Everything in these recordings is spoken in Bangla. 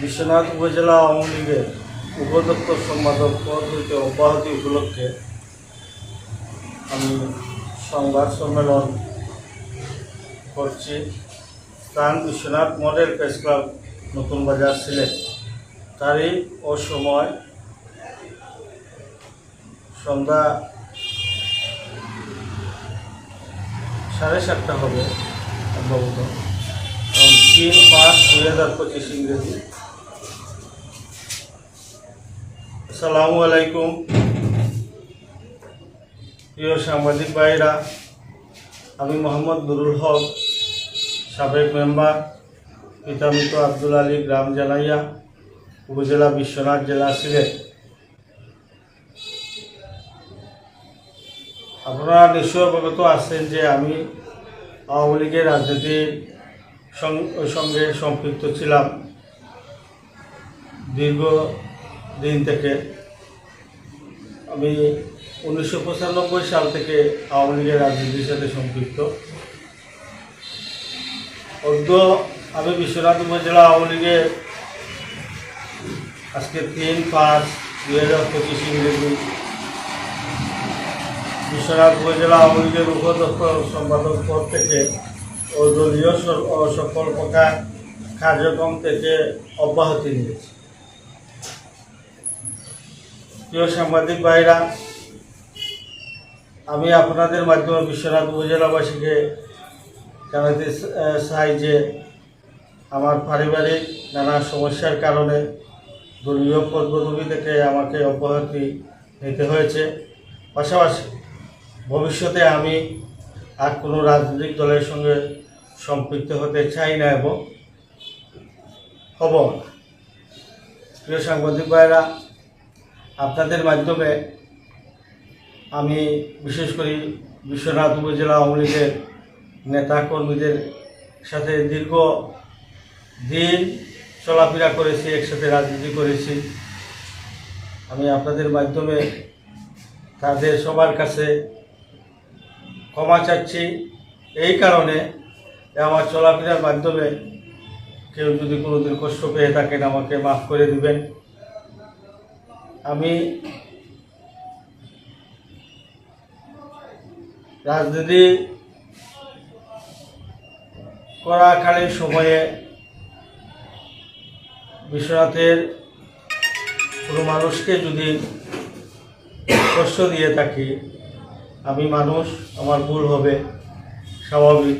বিশ্বনাথ উপজেলা আওয়ামী লীগের উপদপ্তর সম্পাদক পদ হইতে অব্যাহতি উপলক্ষে আমি সংবাদ সম্মেলন করছি। স্থান বিশ্বনাথ মডেল প্রেস ক্লাব, নতুন বাজার সিলেট। তারই ও সময় সন্ধ্যা সাড়ে সাতটা হবে, সম্ভবত। তিন পাঁচ দুই হাজার পঁচিশ ইংরেজি। আসসালামু আলাইকুম। প্রিয় সাংবাদিক ভাইরা, আমি মোহাম্মদ নুরুল হক, সাবেক মেম্বার পিতামিত আব্দুল আলী গ্রাম জানাইয়া উপজেলা বিশ্বনাথ জেলা সিলেট। আপনারা নিশ্চয় অবগত আছেন যে আমি আওয়ামী লীগের রাজনীতির সঙ্গে সম্পৃক্ত ছিলাম। দীর্ঘ দিন থেকে আমি উনিশশো পঁচানব্বই সাল থেকে আওয়ামী লীগের রাজনীতির সাথে সম্পৃক্ত। অদ্য আমি বিশ্বনাথ উপজেলা আওয়ামী লীগের আজকে তিন পাঁচ দুই হাজার পঁচিশ ইংরেজি। বিশ্বনাথ উপজেলা আওয়ামী লীগের উপদপ্তর সম্পাদক পদ থেকে ও দলীয় সকল প্রকার কার্যক্রম থেকে অব্যাহতি নিয়েছে। প্রিয় সাংবাদিক ভাইরা, আমি আপনাদের মাধ্যমে বিশ্বনাথ উপজেলাবাসীকে জানাতে চাই যে আমার পারিবারিক নানা সমস্যার কারণে দলীয় পদপদবি থেকে আমাকে অব্যাহতি নিতে হয়েছে। পাশাপাশি ভবিষ্যতে আমি আর কোনো রাজনৈতিক দলের সঙ্গে সম্পৃক্ত হতে চাই না এবং হব প্রিয় সাংবাদিক ভাইরা আপনাদের মাধ্যমে আমি বিশেষ করে বিশ্বনাথ উপজেলা আওয়ামী লীগের নেতা কর্মীদের সাথে দীর্ঘ দিন চলাফেরা করেছি, একসাথে রাজনীতি করেছি। আমি আপনাদের মাধ্যমে তাদের সবার কাছে ক্ষমা চাচ্ছি। এই কারণে আমার চলাফেরার মাধ্যমে কেউ যদি কোনোদিন কষ্ট পেয়ে থাকেন, আমাকে মাফ করে দিবেন। আমি রাজনীতি করাকালীন সময়ে বিশ্বনাথের কোনো মানুষকে যদি কষ্ট দিয়ে থাকি, আমি মানুষ, আমার ভুল হবে, স্বাভাবিক।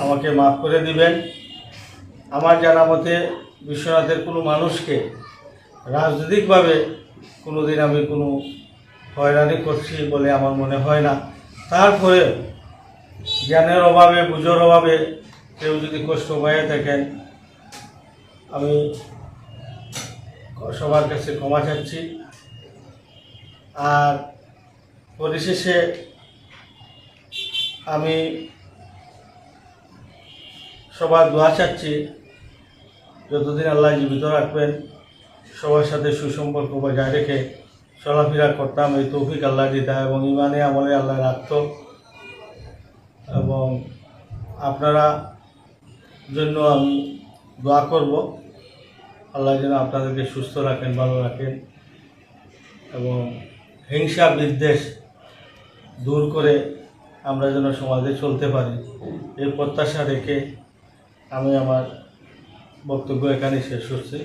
আমাকে মাফ করে দিবেন। আমার জানা মতে বিশ্বনাথের কোনো মানুষকে রাজনৈতিকভাবে কোনো দিন আমি কোনো হয়রানি করছি বলে আমার মনে হয় না। তারপরে জ্ঞানের অভাবে, বুঝোর অভাবে কেউ যদি কষ্ট পাইয়ে থাকেন, আমি সবার কাছে ক্ষমা চাচ্ছি। আর পরিশেষে আমি সবার দোয়া চাচ্ছি, যতদিন আল্লাহ জীবিত রাখবেন। সবার সাথে সুসম্পর্ক বজায় রেখে চলাফেরা করতাম। এই তৌফিক আল্লাহ দিতা এবং ইমানে আমলে আল্লাহ রাখত এবং আপনারা জন্য আমি দোয়া করব। আল্লাহ যেন আপনাদেরকে সুস্থ রাখেন, ভালো রাখেন এবং হিংসা বিদ্বেষ দূর করে আমরা যেন সমাজে চলতে পারি। এই প্রত্যাশা রেখে আমি আমার বক্তব্য এখানে শেষ করছি।